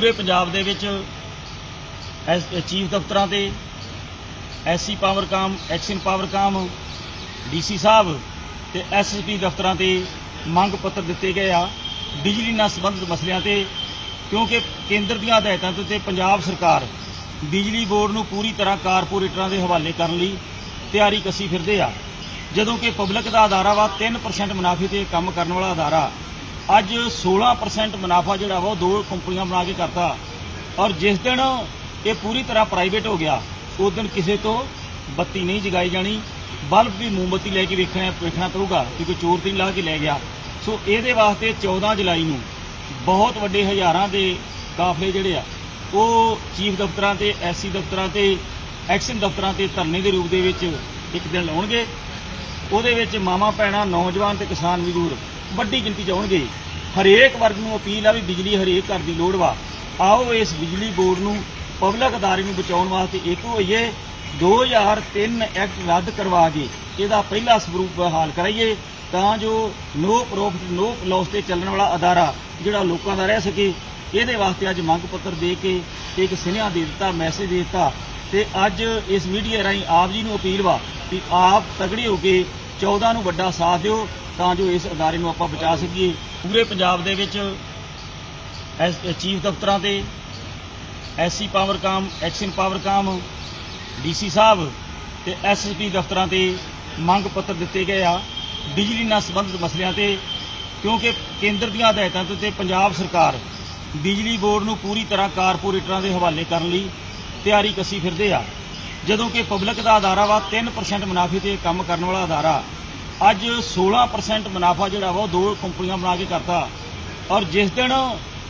ਪੂਰੇ ਪੰਜਾਬ ਦੇ ਵਿੱਚ ਐਸ, ਚੀਫ ਦਫ਼ਤਰਾਂ ਤੇ SC Powercom action Powercom DC ਸਾਹਿਬ ਤੇ ਐਸਐਸਪੀ ਦਫ਼ਤਰਾਂ ਤੇ ਮੰਗ ਪੱਤਰ ਦਿੱਤੇ ਗਏ ਆ ਬਿਜਲੀ ਨਾਲ ਸੰਬੰਧਿਤ ਮਸਲਿਆਂ ਤੇ, ਕਿਉਂਕਿ ਕੇਂਦਰ ਦੀਆਂ ਹਦਾਇਤਾਂ ਤੇ ਪੰਜਾਬ ਸਰਕਾਰ ਬਿਜਲੀ ਬੋਰਡ ਨੂੰ ਪੂਰੀ ਤਰ੍ਹਾਂ ਕਾਰਪੋਰੇਟਰਾਂ ਦੇ ਹਵਾਲੇ ਕਰਨ ਲਈ ਤਿਆਰੀ ਕੱਸੀ ਫਿਰਦੇ ਆ। ਜਦੋਂ ਕਿ ਪਬਲਿਕ ਦਾ ਅਦਾਰਾ ਵਾ 3% ਮੁਨਾਫੇ ਤੇ ਕੰਮ ਕਰਨ ਵਾਲਾ ਅਦਾਰਾ ਅੱਜ 16% ਮੁਨਾਫਾ ਜਿਹੜਾ ਵਾ ਉਹ ਦੋ ਕੰਪਨੀਆਂ ਬਣਾ ਕੇ ਕਰਤਾ। ਔਰ ਜਿਸ ਦਿਨ ਇਹ ਪੂਰੀ ਤਰ੍ਹਾਂ ਪ੍ਰਾਈਵੇਟ ਹੋ ਗਿਆ, ਉਸ ਦਿਨ ਕਿਸੇ ਤੋਂ ਬੱਤੀ ਨਹੀਂ ਜਗਾਈ ਜਾਣੀ। ਬਲਬ ਵੀ ਮੋਮਬੱਤੀ ਲੈ ਕੇ ਵੇਖਣਾ ਵੇਖਣਾ ਪਊਗਾ ਕਿ ਕੋਈ ਚੋਰ ਤੇ ਲਾ ਕੇ ਲੈ ਗਿਆ। ਸੋ ਇਹਦੇ ਵਾਸਤੇ 14 ਜੁਲਾਈ ਨੂੰ ਬਹੁਤ ਵੱਡੇ ਹਜ਼ਾਰਾਂ ਦੇ ਕਾਫਲੇ ਜਿਹੜੇ ਆ, ਉਹ ਚੀਫ ਦਫ਼ਤਰਾਂ ਤੇ, ਐਸਸੀ ਦਫ਼ਤਰਾਂ ਤੇ, ਐਕਸ਼ਨ ਦਫ਼ਤਰਾਂ ਤੇ ਧਰਨੇ ਦੇ ਰੂਪ ਦੇ ਵਿੱਚ ਇੱਕ ਦਿਨ ਲਾਉਣਗੇ। ਉਹਦੇ ਵਿੱਚ ਮਾਮਾ ਭੈਣਾਂ, ਨੌਜਵਾਨ ਤੇ ਕਿਸਾਨ ਮਜ਼ਦੂਰ ਵੱਡੀ ਗਿਣਤੀ 'ਚ ਆਉਣਗੇ। ਹਰੇਕ ਵਰਗ ਨੂੰ ਅਪੀਲ ਆ ਵੀ ਬਿਜਲੀ ਹਰੇਕ ਘਰ ਦੀ ਲੋੜ ਵਾ। ਆਓ ਇਸ ਬਿਜਲੀ ਬੋਰਡ ਨੂੰ ਪਬਲਿਕ ਅਦਾਰੇ ਨੂੰ ਬਚਾਉਣ ਵਾਸਤੇ ਇੱਕ ਹੋਈਏ। 2003 ਐਕਟ ਰੱਦ ਕਰਵਾ ਕੇ ਇਹਦਾ ਪਹਿਲਾ ਸਰੂਪ ਹਾਲ ਕਰਾਈਏ ਤਾਂ ਜੋ ਨੋ ਪ੍ਰੋਫਿਟ ਨੋ ਲਾਸ ਤੇ ਚੱਲਣ ਵਾਲਾ ਅਦਾਰਾ ਜਿਹੜਾ ਲੋਕਾਂ ਦਾ ਰਹਿ ਸਕੇ। ਇਹਦੇ ਵਾਸਤੇ ਅੱਜ ਮੰਗ ਪੱਤਰ ਦੇ ਕੇ ਇੱਕ ਸੁਨੇਹਾ ਦੇ ਦਿੱਤਾ ਮੈਸੇਜ ਦੇ ਦਿੱਤਾ ਤੇ ਅੱਜ ਇਸ ਮੀਡੀਆ ਰਾਹੀਂ ਆਪ ਜੀ ਨੂੰ ਅਪੀਲ ਵਾ ਕਿ ਆਪ ਤਗੜੇ ਹੋ ਕੇ 14 ਨੂੰ ਵੱਡਾ ਸਾਥ ਦਿਓ, ਤਾਂ ਜੋ ਇਸ ਅਦਾਰੇ ਨੂੰ ਆਪਾਂ ਬਚਾ ਸਕੀਏ। ਪੂਰੇ ਪੰਜਾਬ ਦੇ ਵਿੱਚ ਐਸ, ਚੀਫ ਦਫ਼ਤਰਾਂ ਤੇ SC Powercom action Powercom DC ਸਾਹਿਬ ਤੇ ਐਸਐਸਪੀ ਦਫ਼ਤਰਾਂ ਤੇ ਮੰਗ ਪੱਤਰ ਦਿੱਤੇ ਗਏ ਆ। ਬਿਜਲੀ ਨਾਲ ਸੰਬੰਧਿਤ ਮਸਲਿਆਂ ਤੇ, ਕਿਉਂਕਿ ਕੇਂਦਰ ਦੀਆਂ ਹਦਾਇਤਾਂ ਤੇ ਤੇ ਪੰਜਾਬ ਸਰਕਾਰ ਬਿਜਲੀ ਬੋਰਡ ਨੂੰ ਪੂਰੀ ਤਰ੍ਹਾਂ ਕਾਰਪੋਰੇਟਰਾਂ ਦੇ ਹਵਾਲੇ ਕਰਨ ਲਈ ਤਿਆਰੀ ਕੱਸੀ ਫਿਰਦੇ ਆ। ਜਦੋਂ ਕਿ ਪਬਲਿਕ ਦਾ ਅਦਾਰਾ ਵਾ 3% ਮੁਨਾਫੇ ਤੇ ਕੰਮ ਕਰਨ ਵਾਲਾ ਅਦਾਰਾ। ਅੱਜ 16% ਮੁਨਾਫਾ ਜਿਹੜਾ ਵਾ, ਉਹ ਦੋ ਕੰਪਨੀਆਂ ਬਣਾ ਕੇ ਕਰਤਾ। ਔਰ ਜਿਸ ਦਿਨ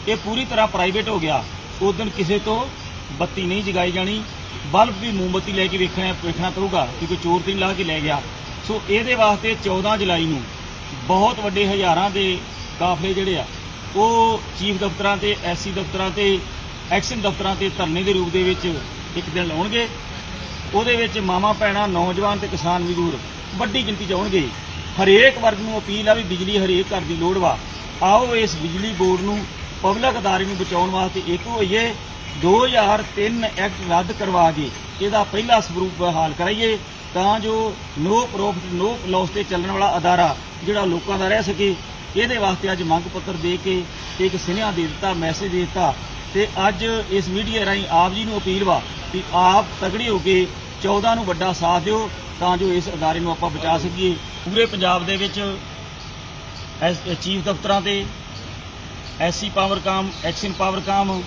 ਇਹ ਪੂਰੀ ਤਰ੍ਹਾਂ ਪ੍ਰਾਈਵੇਟ ਹੋ ਗਿਆ, ਉਸ ਦਿਨ ਕਿਸੇ ਤੋਂ ਬੱਤੀ ਨਹੀਂ ਜਗਾਈ ਜਾਣੀ। ਬਲਬ ਵੀ ਮੋਮਬੱਤੀ ਲੈ ਕੇ ਵੇਖਣਾ ਵੇਖਣਾ ਪਊਗਾ ਕਿ ਕੋਈ ਚੋਰ ਤੇ ਨਹੀਂ ਲਾ ਕੇ ਲੈ ਗਿਆ। ਸੋ ਇਹਦੇ ਵਾਸਤੇ 14 ਜੁਲਾਈ ਨੂੰ ਬਹੁਤ ਵੱਡੇ ਹਜ਼ਾਰਾਂ ਦੇ ਕਾਫਲੇ ਜਿਹੜੇ ਆ, ਉਹ ਚੀਫ ਦਫ਼ਤਰਾਂ ਤੇ, ਐਸਸੀ ਦਫ਼ਤਰਾਂ ਤੇ, ਐਕਸ਼ਨ ਦਫ਼ਤਰਾਂ ਤੇ ਧਰਨੇ ਦੇ ਰੂਪ ਦੇ ਵਿੱਚ ਇੱਕ ਦਿਨ ਲਾਉਣਗੇ। ਉਹਦੇ ਵਿੱਚ ਮਾਮਾ ਭੈਣਾਂ, ਨੌਜਵਾਨ ਤੇ ਕਿਸਾਨ ਮਜ਼ਦੂਰ ਵੱਡੀ ਗਿਣਤੀ 'ਚ ਆਉਣਗੇ। ਹਰੇਕ ਵਰਗ ਨੂੰ ਅਪੀਲ ਆ ਵੀ ਬਿਜਲੀ ਹਰੇਕ ਘਰ ਦੀ ਲੋੜ ਵਾ। ਆਓ ਇਸ ਬਿਜਲੀ ਬੋਰਡ ਨੂੰ ਪਬਲਿਕ ਅਦਾਰੇ ਨੂੰ ਬਚਾਉਣ ਵਾਸਤੇ ਇੱਕ ਹੋਈਏ। 2003 ਐਕਟ ਰੱਦ ਕਰਵਾ ਕੇ ਇਹਦਾ ਪਹਿਲਾ ਸਰੂਪ ਹਾਲ ਕਰਾਈਏ ਤਾਂ ਜੋ ਨੋ ਪ੍ਰੋਫਿਟ ਨੋ ਲਾਸ ਤੇ ਚੱਲਣ ਵਾਲਾ ਅਦਾਰਾ ਜਿਹੜਾ ਲੋਕਾਂ ਦਾ ਰਹਿ ਸਕੇ। ਇਹਦੇ ਵਾਸਤੇ ਅੱਜ ਮੰਗ ਪੱਤਰ ਦੇ ਕੇ ਤੇ ਇੱਕ ਸੁਨੇਹਾ ਦੇ ਦਿੱਤਾ ਮੈਸੇਜ ਦੇ ਦਿੱਤਾ ਤੇ ਅੱਜ ਇਸ ਮੀਡੀਆ ਰਾਹੀਂ ਆਪ ਜੀ ਨੂੰ ਅਪੀਲ ਵਾ ਕਿ ਆਪ ਤਗੜੇ ਹੋ ਕੇ 14 ਨੂੰ ਵੱਡਾ ਸਾਥ ਦਿਓ, ਤਾਂ ਜੋ ਇਸ ਅਦਾਰੇ ਨੂੰ ਆਪਾਂ ਬਚਾ ਸਕੀਏ। ਪੂਰੇ ਪੰਜਾਬ ਦੇ ਵਿੱਚ ਐਸ, ਚੀਫ ਦਫ਼ਤਰਾਂ ਤੇ SC Powercom action Powercom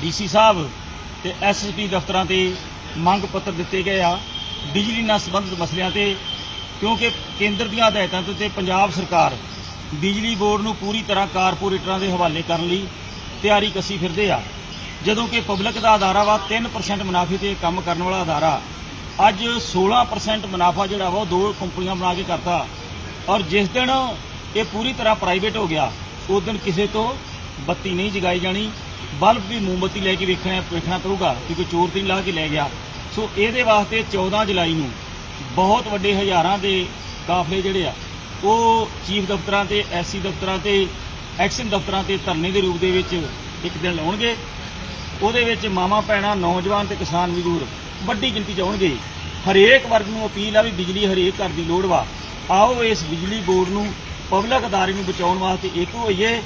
DC ਸਾਹਿਬ ਤੇ ਐਸਐਸਪੀ ਦਫ਼ਤਰਾਂ ਤੇ ਮੰਗ ਪੱਤਰ ਦਿੱਤੇ ਗਏ ਆ ਬਿਜਲੀ ਨਾਲ ਸੰਬੰਧਿਤ ਮਸਲਿਆਂ ਤੇ, ਕਿਉਂਕਿ ਕੇਂਦਰ ਦੀਆਂ ਹਦਾਇਤਾਂ ਤੇ ਤੇ ਪੰਜਾਬ ਸਰਕਾਰ ਬਿਜਲੀ ਬੋਰਡ ਨੂੰ ਪੂਰੀ ਤਰ੍ਹਾਂ ਕਾਰਪੋਰੇਟਰਾਂ ਦੇ ਹਵਾਲੇ ਕਰਨ ਲਈ ਤਿਆਰੀ ਕੱਸੀ ਫਿਰਦੇ ਆ। ਜਦੋਂ ਕਿ ਪਬਲਿਕ ਦਾ ਅਦਾਰਾ ਵਾ 3% ਮੁਨਾਫੇ ਤੇ ਕੰਮ ਕਰਨ ਵਾਲਾ ਅਦਾਰਾ। ਅੱਜ 16% ਮੁਨਾਫਾ ਜਿਹੜਾ ਵਾ, ਉਹ ਦੋ ਕੰਪਨੀਆਂ ਬਣਾ ਕੇ ਕਰਤਾ। ਔਰ ਜਿਸ ਦਿਨ ਇਹ ਪੂਰੀ ਤਰ੍ਹਾਂ ਪ੍ਰਾਈਵੇਟ ਹੋ ਗਿਆ, ਉਸ ਦਿਨ ਕਿਸੇ ਤੋਂ ਬੱਤੀ ਨਹੀਂ ਜਗਾਈ ਜਾਣੀ। ਬਲਬ ਵੀ ਮੋਮਬੱਤੀ ਲੈ ਕੇ ਵੇਖਣਾ ਵੇਖਣਾ ਪਊਗਾ ਕਿ ਕੋਈ ਚੋਰ ਤੇ ਨਹੀਂ ਲਾ ਕੇ ਲੈ ਗਿਆ। ਸੋ ਇਹਦੇ ਵਾਸਤੇ 14 ਜੁਲਾਈ ਨੂੰ ਬਹੁਤ ਵੱਡੇ ਹਜ਼ਾਰਾਂ ਦੇ ਕਾਫਲੇ ਜਿਹੜੇ ਆ, ਉਹ ਚੀਫ ਦਫ਼ਤਰਾਂ ਤੇ, ਐਸਸੀ ਦਫ਼ਤਰਾਂ ਤੇ ਐਕਸ਼ਨ ਦਫ਼ਤਰਾਂ ਤੇ ਧਰਨੇ ਦੇ ਰੂਪ ਦੇ ਵਿੱਚ ਇੱਕ ਦਿਨ ਲਾਉਣਗੇ। ਉਹਦੇ ਵਿੱਚ ਮਾਮਾ ਭੈਣਾਂ, ਨੌਜਵਾਨ ਤੇ ਕਿਸਾਨ ਮਜ਼ਦੂਰ ਵੱਡੀ ਗਿਣਤੀ 'ਚ ਆਉਣਗੇ। ਹਰੇਕ ਵਰਗ ਨੂੰ ਅਪੀਲ ਆ ਵੀ ਬਿਜਲੀ ਹਰੇਕ ਘਰ ਦੀ ਲੋੜ ਵਾ। ਆਓ ਇਸ ਬਿਜਲੀ ਬੋਰਡ ਨੂੰ ਪਬਲਿਕ ਅਦਾਰੇ ਨੂੰ ਬਚਾਉਣ ਵਾਸਤੇ ਇੱਕ ਹੋਈਏ।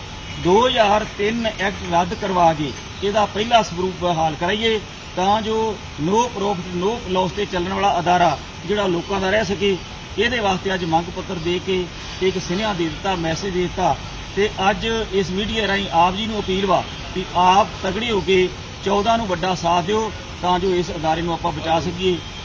2003 ਐਕਟ ਰੱਦ ਕਰਵਾ ਕੇ ਇਹਦਾ ਪਹਿਲਾ ਸਰੂਪ ਹਾਲ ਕਰਾਈਏ ਤਾਂ ਜੋ ਨੋ ਪ੍ਰੋਫਿਟ, ਨੋ ਲਾਸ ਤੇ ਚੱਲਣ ਵਾਲਾ ਅਦਾਰਾ ਜਿਹੜਾ ਲੋਕਾਂ ਦਾ ਰਹਿ ਸਕੇ। ਇਹਦੇ ਵਾਸਤੇ ਅੱਜ ਮੰਗ ਪੱਤਰ ਦੇ ਕੇ ਤੇ ਇੱਕ ਸੁਨੇਹਾ ਦੇ ਦਿੱਤਾ ਮੈਸੇਜ ਦੇ ਦਿੱਤਾ ਤੇ ਅੱਜ ਇਸ ਮੀਡੀਆ ਰਾਹੀਂ ਆਪ ਜੀ ਨੂੰ ਅਪੀਲ ਵਾ ਕਿ ਆਪ ਤਗੜੇ ਹੋ ਕੇ 14 ਨੂੰ ਵੱਡਾ ਸਾਥ ਦਿਓ ਤਾਂ ਜੋ ਇਸ ਅਦਾਰੇ ਨੂੰ ਆਪਾਂ ਬਚਾ ਸਕੀਏ।